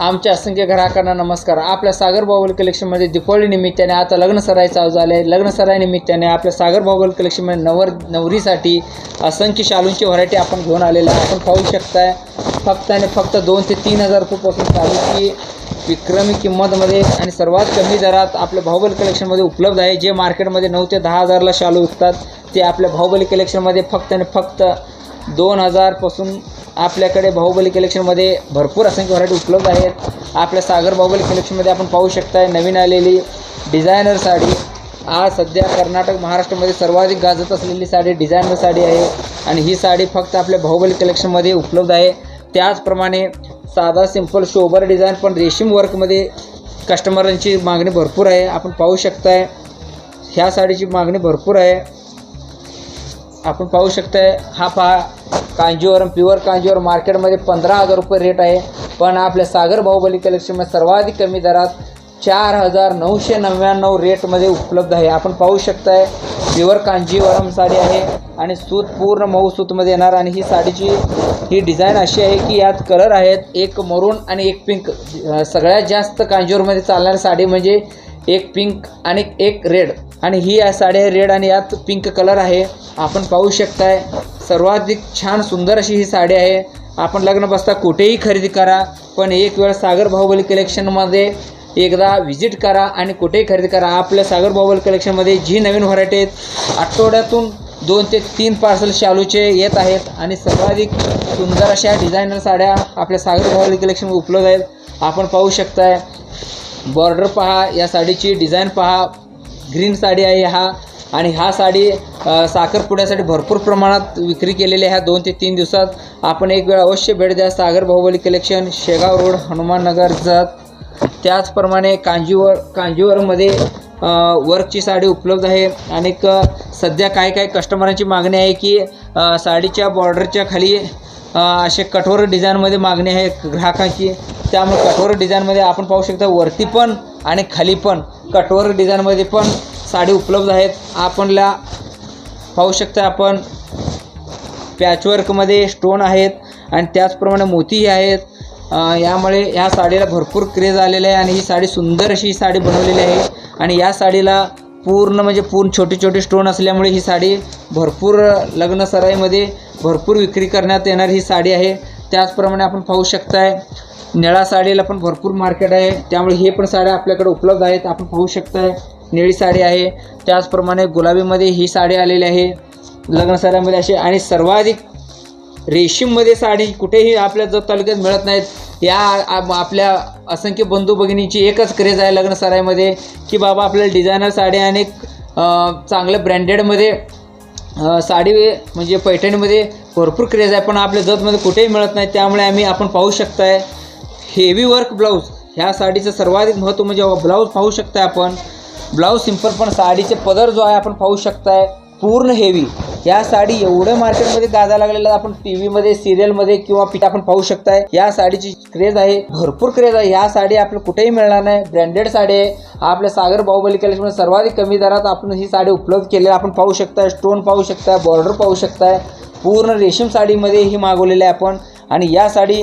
आमच्या असंख्य ग्राहकांना नमस्कार. आपल्या सागर बाहुबल कलेक्शनमध्ये दीपावली निमित्ताने आता लग्न सराई चालू झाले आहे. लग्न सराई निमित्ताने आपल्या सागर बाहुबल कलेक्शनमध्ये नवर नवरीसाठी असंख्य शालूंची व्हरायटी आपण घेऊन आलेलो आहे. आपण पाहू शकताय फक्त आणि फक्त दोन ते तीन हजार रुपयापासून शालूची विक्रमी किंमतमध्ये आणि सर्वात कमी दरात आपल्या बाहुबली कलेक्शनमध्ये उपलब्ध आहे. जे मार्केटमध्ये नऊ ते दहा हजारला शालू विकतात ते आपल्या बाहुबली कलेक्शनमध्ये फक्त आणि फक्त दोन हजारपासून आपल्याकडे बाहुबली कलेक्शनमध्ये भरपूर असंख्य व्हरायटी उपलब्ध आहेत. आपल्या सागर बाहुबली कलेक्शनमध्ये आपण पाहू शकताय नवीन आलेली डिझायनर साडी. आज सध्या कर्नाटक महाराष्ट्रामध्ये सर्वाधिक गाजत असलेली साडी डिझायनर साडी आहे. आणि ही साडी फक्त आपल्या बाहुबली कलेक्शनमध्ये उपलब्ध आहे. त्याचप्रमाणे साधा सिंपल शोभर डिझाईन पण रेशीम वर्कमध्ये कस्टमरांची मागणी भरपूर आहे. आपण पाहू शकताय ह्या साडीची मागणी भरपूर आहे. आपण पाहू शकताय हा पहा कांजीवरम प्युअर कांजीवर मार्केटमध्ये पंधरा हजार रुपये रेट आहे. पण आपल्या सागर बाहुबली कलेक्शनमध्ये सर्वाधिक कमी दरात चार हजार नऊशे नव्याण्णव रेटमध्ये उपलब्ध आहे. आपण पाहू शकताय प्युअर कांजीवरम साडी आहे आणि सूत पूर्ण मऊ सूतमध्ये येणार आणि ही साडीची ही डिझाईन अशी आहे की यात कलर आहेत एक मरून आणि एक पिंक सगळ्यात जास्त कांजीवरमध्ये चालणारी साडी म्हणजे एक पिंक आणि एक रेड आणि ही या साडी आहे रेड आणि यात पिंक कलर आहे. आपण पाहू शकताय सर्वाधिक छान सुंदर अशी ही साडी आहे. आपण लग्न बसता कुठेही खरेदी करा पण एक वेळ सागर बाहुबली कलेक्शनमध्ये एकदा व्हिजिट करा आणि कुठेही खरेदी करा. आपल्या सागर बाहुबली कलेक्शनमध्ये जी नवीन व्हरायटी आहेत आठवड्यातून दोन ते तीन पार्सल शालूचे येत आहेत आणि सर्वाधिक सुंदर अशा डिझायनर साड्या आपल्या सागर बाहुबली कलेक्शनमध्ये उपलब्ध आहेत. आपण पाहू शकताय बॉर्डर पहा या साडीची डिझाईन पहा. ग्रीन साडी आहे हा. आणि हा साडी साखरपुड्यासाठी भरपूर प्रमाणात विक्री केलेली आहे. ह्या दोन ते तीन दिवसात आपण एक वेळ अवश्य भेट द्या. Sagar Bahubali collection Shegaon road Hanumannagar Jath. त्याचप्रमाणे कांजीवर कांजीवरमध्ये वर्कची साडी उपलब्ध आहे. आणि क सध्या काही काही कस्टमरांची मागणी आहे की साडीच्या बॉर्डरच्या खाली असे कठोर डिझाईनमध्ये मागणी आहे ग्राहकांची. त्यामुळे कठोर डिझाईनमध्ये आपण पाहू शकता वरती पण आणि खाली पण कठोर डिझाईनमध्ये पण साडी उपलब्ध आहेत. आपणला पाहू शकता आपण पॅचवर्कमध्ये स्टोन आहेत आणि त्याचप्रमाणे मोतीही आहेत. यामुळे ह्या साडीला भरपूर क्रेज आलेला आहे आणि ही साडी सुंदर अशी ही साडी बनवलेली आहे. आणि या साडीला पूर्ण म्हणजे पूर्ण छोटे छोटे स्टोन असल्यामुळे ही साडी भरपूर लग्न सराईमध्ये भरपूर विक्री करण्यात येणारी ही साडी आहे. त्याचप्रमाणे आपण पाहू शकताय निळा साडीला पण भरपूर मार्केट आहे. त्यामुळे हे पण साड्या आपल्याकडे उपलब्ध आहेत. आपण पाहू शकताय निळी साडी आहे. त्याचप्रमाणे गुलाबीमध्ये ही साडी आलेली आहे. लग्न सराईमध्ये असे आणि सर्वाधिक रेशीममध्ये साडी कुठेही आपल्या जत तालुक्यात मिळत नाहीत या आपल्या असंख्य बंधू भगिनीची एकच क्रेज आहे लग्न की बाबा आपल्याला डिझायनर साडी आणि अं, चांगलं ब्रँडेडमध्ये साडी म्हणजे पैठणीमध्ये भरपूर क्रेज आहे पण आपल्या जतमध्ये कुठेही मिळत नाही त्यामुळे आम्ही आपण पाहू शकताय. हेवी वर्क ब्लाऊज ह्या साडीचं सर्वाधिक महत्त्व म्हणजे ब्लाऊज पाहू शकताय आपण. ब्लाऊज सिंपल पण साडीचे पदर जो आहे आपण पाहू शकताय. पूर्ण हेवी या साडी एवढं मार्केटमध्ये गाजा लागलेलं आपण टी व्हीमध्ये सिरियलमध्ये किंवा पिठ आपण पाहू शकताय. या साडीची क्रेज आहे. भरपूर क्रेज आहे. या साडी आपल्याला कुठेही मिळणार नाही. ब्रँडेड साडी आहे. आपल्या सागर बाहुबली कलेक्शनमध्ये सर्वाधिक कमी दरात आपण ही साडी उपलब्ध केलेली आपण पाहू शकताय. स्टोन पाहू शकताय. बॉर्डर पाहू शकताय. पूर्ण रेशीम साडीमध्ये ही मागवलेली आहे आपण. आणि या साडी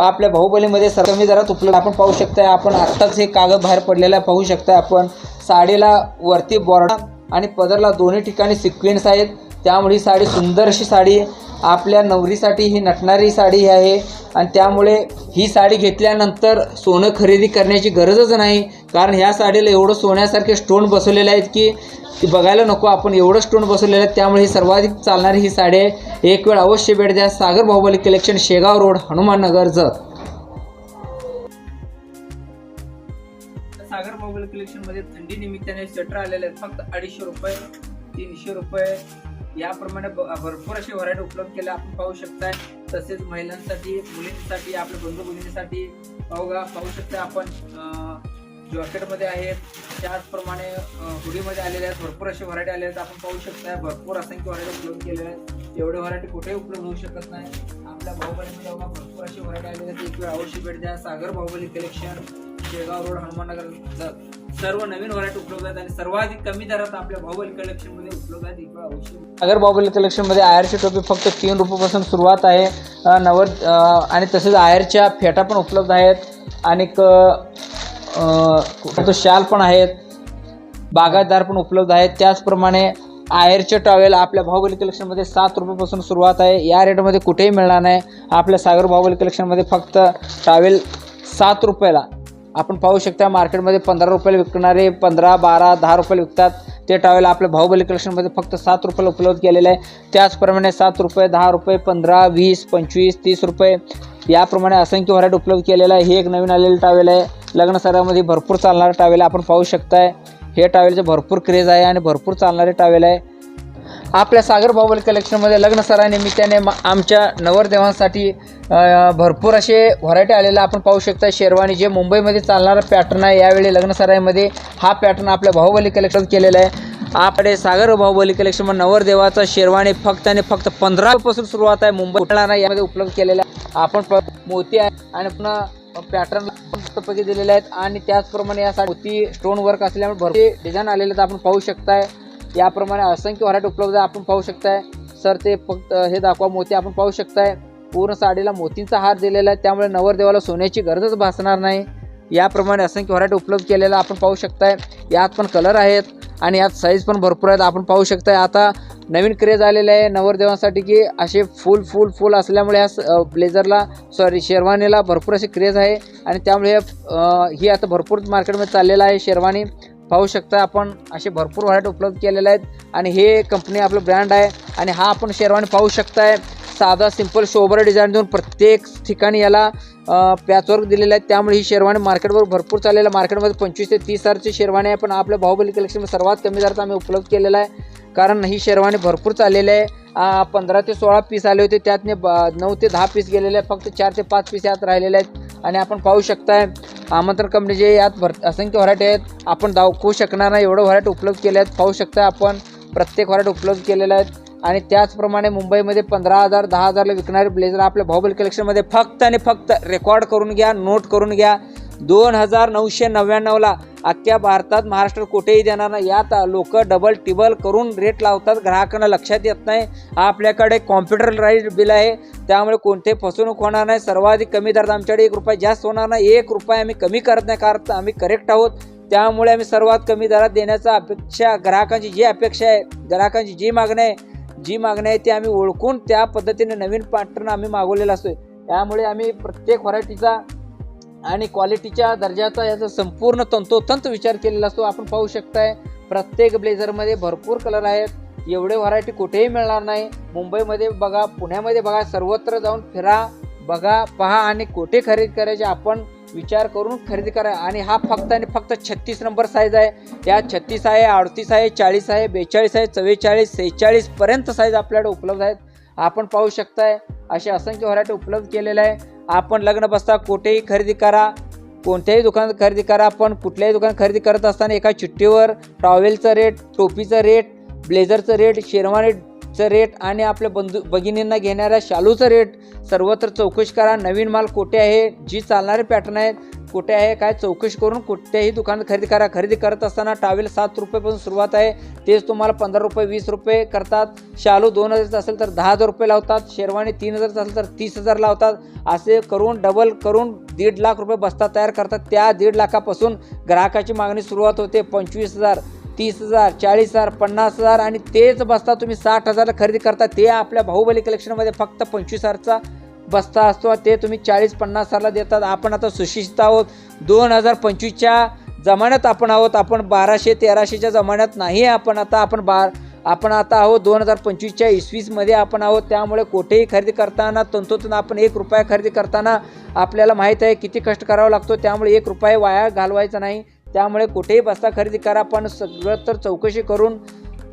आपल्या बाहुबलीमध्ये सर कमी दरात उपलब्ध आपण पाहू शकताय. आपण आत्ताच हे कागद बाहेर पडलेला पाहू शकताय आपण. साडीला वरती बॉर्डर आणि पदरला दोन्ही ठिकाणी सिक्वेन्स आहेत. त्यामुळे ही साडी सुंदरशी साडी आपल्या नवरीसाठी ही नटणारी साडी आहे. आणि त्यामुळे ही साडी घेतल्यानंतर सोनं खरेदी करण्याची गरजच नाही. कारण ह्या साडीला एवढं सोन्यासारखे स्टोन बसवलेले आहेत की ती बघायला नको आपण एवढं स्टोन बसवलेलं आहे. त्यामुळे ही सर्वाधिक चालणारी ही साडी आहे. एक वेळ अवश्य भेट द्या. Sagar Bahubali collection Shegaon road Hanumannagar Jath. सागर बाहुबली कलेक्शनमध्ये थंडी निमित्ताने स्वेटर आलेले आहेत. फक्त अडीचशे रुपये तीनशे रुपये याप्रमाणे ब- भरपूर अशी व्हरायटी उपलब्ध केल्या आपण पाहू शकताय. तसेच महिलांसाठी मुलींसाठी आपल्या बंधू भगिनीसाठी पाहू पाहू शकता आपण जॉकेटमध्ये आहेत. त्याचप्रमाणे हुडीमध्ये आलेले आहेत. भरपूर अशी व्हरायटी आले आहेत. आपण पाहू शकता भरपूर असंख्य व्हरायटी उपलब्ध केलेल्या आहेत. एवढे व्हरायटी कुठेही उपलब्ध होऊ शकत नाही. आपल्या बाहुबलीमध्ये बघा भरपूर अशी व्हरायटी आलेली आहेत. एक वेळ अवश्य भेट द्या. सागर बाहुबली कलेक्शन शेगाव रोड हनुमाननगर सर्व नवीन व्हरायटी उपलब्ध आहेत आणि सर्वाधिक कमी दरात आपल्या बाहुबली कलेक्शनमध्ये उपलब्ध आहेत. इकडे अवश्य सागर बाहुबली कलेक्शनमध्ये आयरची टोपी फक्त तीन रुपयापासून सुरुवात आहे नवर आणि तसेच आयरच्या फेटा पण उपलब्ध आहेत. आणि तो शाल पण आहेत. बागायतदार पण उपलब्ध आहेत. त्याचप्रमाणे आयरचे टॉवेल आपल्या बाहुबली कलेक्शनमध्ये सात रुपयापासून सुरुवात आहे. या रेटमध्ये कुठेही मिळणार नाही. आपल्या सागर बाहुबली कलेक्शनमध्ये फक्त टॉवेल सात रुपयाला आपण पाहू शकता मार्केटमध्ये पंधरा रुपयाला विकणारे पंधरा बारा दहा रुपयाला विकतात. ते टॉवेल आपल्या बाहुबली कलेक्शनमध्ये फक्त सात रुपयाला उपलब्ध केलेलं आहे. त्याचप्रमाणे सात रुपये दहा रुपये पंधरा वीस पंचवीस तीस रुपये याप्रमाणे असंख्य व्हरायटी उपलब्ध केलेलं आहे. हे एक नवीन आलेलं टावेल आहे. लग्नसरामध्ये भरपूर चालणारं टावेल आहे आपण पाहू शकताय. हे टावेलचं भरपूर क्रेज आहे आणि भरपूर चालणारे टावेल आहे. आपल्या सागर बाबल कलेक्शनमध्ये लग्न सरानिमित्ताने आमच्या नवरदेवांसाठी भरपूर असे व्हरायटी आलेले आपण पाहू शकता. शेरवानी जे मुंबईमध्ये चालणारा पॅटर्न आहे यावेळी लग्न सराईमध्ये हा पॅटर्न आपल्या बाहुबली कलेक्शन केलेला आहे. आपले सागर बाहुबली कलेक्शन नवरदेवाचा शेरवानी फक्त आणि फक्त पंधरा पासून सुरुवात आहे. मुंबई नाही यामध्ये उपलब्ध केलेला आहे. आपण मोती आहे आणि पुन्हा पॅटर्न मस्तपैकी दिलेले आहेत. आणि त्याचप्रमाणे यासाठी मोती स्टोन वर्क असल्यामुळे भरपूर डिझाईन आलेले तर आपण पाहू शकताय. याप्रमाणे असंख्य व्हरायटी उपलब्ध आपण पाहू शकताय. सर ते फक्त हे दाखवा मोती आपण पाहू शकताय. पूर्ण साडीला मोतींचा हार दिलेला आहे. त्यामुळे नवरदेवाला सोन्याची गरजच भासणार नाही. याप्रमाणे असंख्य व्हरायटी उपलब्ध केलेला आपण पाहू शकताय. यात पण कलर आहेत आणि यात साईज पण भरपूर आहेत. आपण पाहू शकताय. आता नवीन क्रेज आलेले आहे नवरदेवांसाठी की असे फुल फुल फुल असल्यामुळे ह्या ब्लेझरला सॉरी शेरवानीला भरपूर अशी क्रेज आहे. आणि त्यामुळे ही आता भरपूर मार्केटमध्ये चाललेलं आहे शेरवानी. पाहू शकता आपण असे भरपूर व्हरायटी उपलब्ध केलेले आहेत. आणि हे कंपनी आपलं ब्रँड आहे. आणि हा आपण शेरवानी पाहू शकताय. साधा सिंपल शोभर डिझाईन देऊन प्रत्येक ठिकाणी याला पॅचवर्क दिलेलं आहे त्यामुळे ही शेरवानी मार्केटवर भरपूर चाललेलं आहे. मार्केटमध्ये पंचवीस ते तीस हजारची शेरवानी आहे. पण आपल्या बाहुबली कलेक्शनमध्ये सर्वात कमी दरात आम्ही उपलब्ध केलेला आहे. कारण ही शेरवानी भरपूर चाललेली आहे. पंधरा ते सोळा पीस आले होते. त्यातने ब नऊ ते दहा पीस गेलेले आहेत. फक्त चार ते पाच पीस यात राहिलेले आहेत. आणि आपण पाहू शकताय आमंत्रण कंपनीचे यात भर असंख्य व्हरायटी आहेत. आपण दाखवू शकणार नाही. एवढं व्हरायटी उपलब्ध केले आहेत. पाहू शकता आपण प्रत्येक व्हरायटी उपलब्ध केलेल्या आहेत. आणि त्याचप्रमाणे मुंबईमध्ये पंधरा हजार दहा हजारला विकणारे ब्लेझर आपल्या बाहुबली कलेक्शनमध्ये फक्त आणि फक्त रेकॉर्ड करून घ्या नोट करून घ्या. दोन हजार नऊशे नव्याण्णवला अख्ख्या भारतात महाराष्ट्र कुठेही देणार नाही. यात लोक डबल टिबल करून रेट लावतात. ग्राहकांना लक्षात येत नाही. आपल्याकडे कॉम्प्युटराईज बिल आहे. त्यामुळे कोणतेही फसवणूक होणार नाही. सर्वाधिक कमी दरात आमच्याकडे एक रुपया जास्त होणार नाही. एक रुपया आम्ही कमी करत नाही कारण आम्ही करेक्ट आहोत. त्यामुळे आम्ही सर्वात कमी दरात देण्याचा अपेक्षा ग्राहकांची जी अपेक्षा आहे ग्राहकांची जी मागणी आहे जी मागणी आहे ती आम्ही ओळखून त्या पद्धतीने नवीन पॅटर्न आम्ही मागवलेला असतो त्यामुळे आम्ही प्रत्येक व्हरायटीचा आणि क्वालिटीच्या दर्जाचा याचा संपूर्ण तंतोतंत विचार केलेला असतो. आपण पाहू शकताय प्रत्येक ब्लेझरमध्ये भरपूर कलर आहेत. एवढे व्हरायटी कुठेही मिळणार नाही. मुंबईमध्ये बघा पुण्यामध्ये बघा सर्वत्र जाऊन फिरा बघा पहा आणि कुठे खरेदी करायचे आपण विचार करून खरेदी करा. आणि हा फक्त आणि फक्त छत्तीस नंबर साईज आहे. या छत्तीस आहे अडतीस आहे चाळीस आहे बेचाळीस आहे चव्वेचाळीस सेहेचाळीसपर्यंत साईज आपल्याकडे उपलब्ध आहेत. आपण पाहू शकताय असे असंख्य व्हरायटी उपलब्ध केलेल्या आहे. आपण लग्न बसता कुठेही खरेदी करा कोणत्याही दुकानात खरेदी करा पण कुठल्याही दुकानात खरेदी करत असताना एका चिठ्ठीवर टॉवेलचं रेट टोपीचं रेट ब्लेझरचं रेट शेरवानी चं रेट आणि आपल्या बंधू भगिनींना घेणाऱ्या शालूचं रेट सर्वत्र चौकशी करा. नवीन माल कुठे आहे? जी चालणारे पॅटर्न आहेत कुठे आहे काय चौकशी करून कुठल्याही दुकानात खरेदी करा. खरेदी करत असताना टावेल सात रुपयेपासून सुरुवात आहे. तेच तुम्हाला पंधरा रुपये वीस रुपये करतात. शालू दोन हजारचं असेल तर दहा हजार रुपये लावतात. शेरवानी तीन हजारचं असेल तर तीस हजार लावतात. असे करून डबल करून दीड लाख रुपये बस्ता तयार करतात. त्या दीड लाखापासून ग्राहकाची मागणी सुरुवात होते. पंचवीस हजार तीस हजार चाळीस हजार पन्नास हजार आणि तेच बस्ता तुम्ही साठ हजारला खरेदी करता ते आपल्या बाहुबली कलेक्शनमध्ये फक्त पंचवीस हजारचा बस्ता असतो. ते तुम्ही चाळीस पन्नास हजारला देतात. आपण आता सुशिक्षित आहोत. दोन हजार पंचवीसच्या जमान्यात आपण आहोत. आपण बाराशे तेराशेच्या जमान्यात नाही आपण आता. आपण बार आपण आता आहोत दोन हजार पंचवीसच्या इसवीसमध्ये आपण आहोत. त्यामुळे कुठेही खरेदी करताना तंतोतंत आपण एक रुपया खरेदी करताना आपल्याला माहीत आहे किती कष्ट करावा लागतो. त्यामुळे एक रुपया वाया घालवायचा नाही. त्यामुळे कुठेही बस्ता खरेदी करा पण सगळं तर चौकशी करून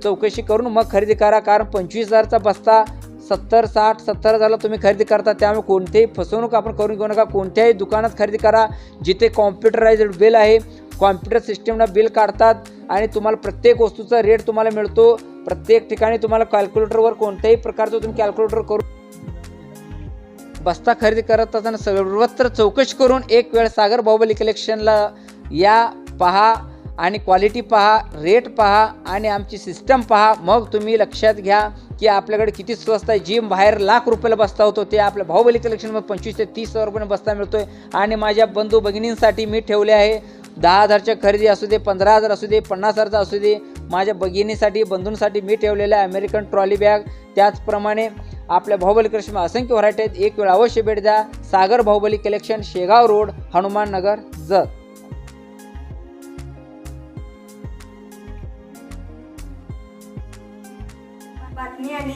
चौकशी करून मग खरेदी करा कारण पंचवीस हजारचा बस्ता सत्तर साठ सत्तर हजारला तुम्ही खरेदी करता त्यामुळे कोणतेही फसवणूक आपण करून घेऊ नका. कोणत्याही दुकानात खरेदी करा जिथे कॉम्प्युटरायझड बिल आहे कॉम्प्युटर सिस्टीमनं बिल काढतात आणि तुम्हाला प्रत्येक वस्तूचा रेट तुम्हाला मिळतो. प्रत्येक ठिकाणी तुम्हाला कॅल्क्युलेटरवर कोणत्याही प्रकारचं तुम्ही कॅल्क्युलेटर करू. बस्ता खरेदी करत असताना सर्वत्र चौकशी करून एक वेळ सागर बाहुबली कलेक्शनला या पहा आणि क्वालिटी पहा रेट पहा आणि आमची सिस्टम पहा. मग तुम्ही लक्षात घ्या की आपल्याकडे किती स्वस्त आहे. जिम बाहेर लाख रुपयाला बसता होतो. ते आपल्या बाहुबली कलेक्शनमध्ये पंचवीस ते तीस हजार रुपये मिळतो आहे आणि माझ्या बंधू भगिनींसाठी मी ठेवले आहे. दहा हजारच्या खरेदी असू दे पंधरा हजार असू दे पन्नास हजारचा असू दे. माझ्या भगिनीसाठी बंधूंसाठी मी ठेवलेलं आहे अमेरिकन ट्रॉली बॅग त्याचप्रमाणे आपल्या भाऊबली कलेक्शनमध्ये असंख्य व्हरायटी आहेत. एक वेळ अवश्य भेट द्या. Sagar Bahubali collection Shegaon road Hanuman Nagar Jath.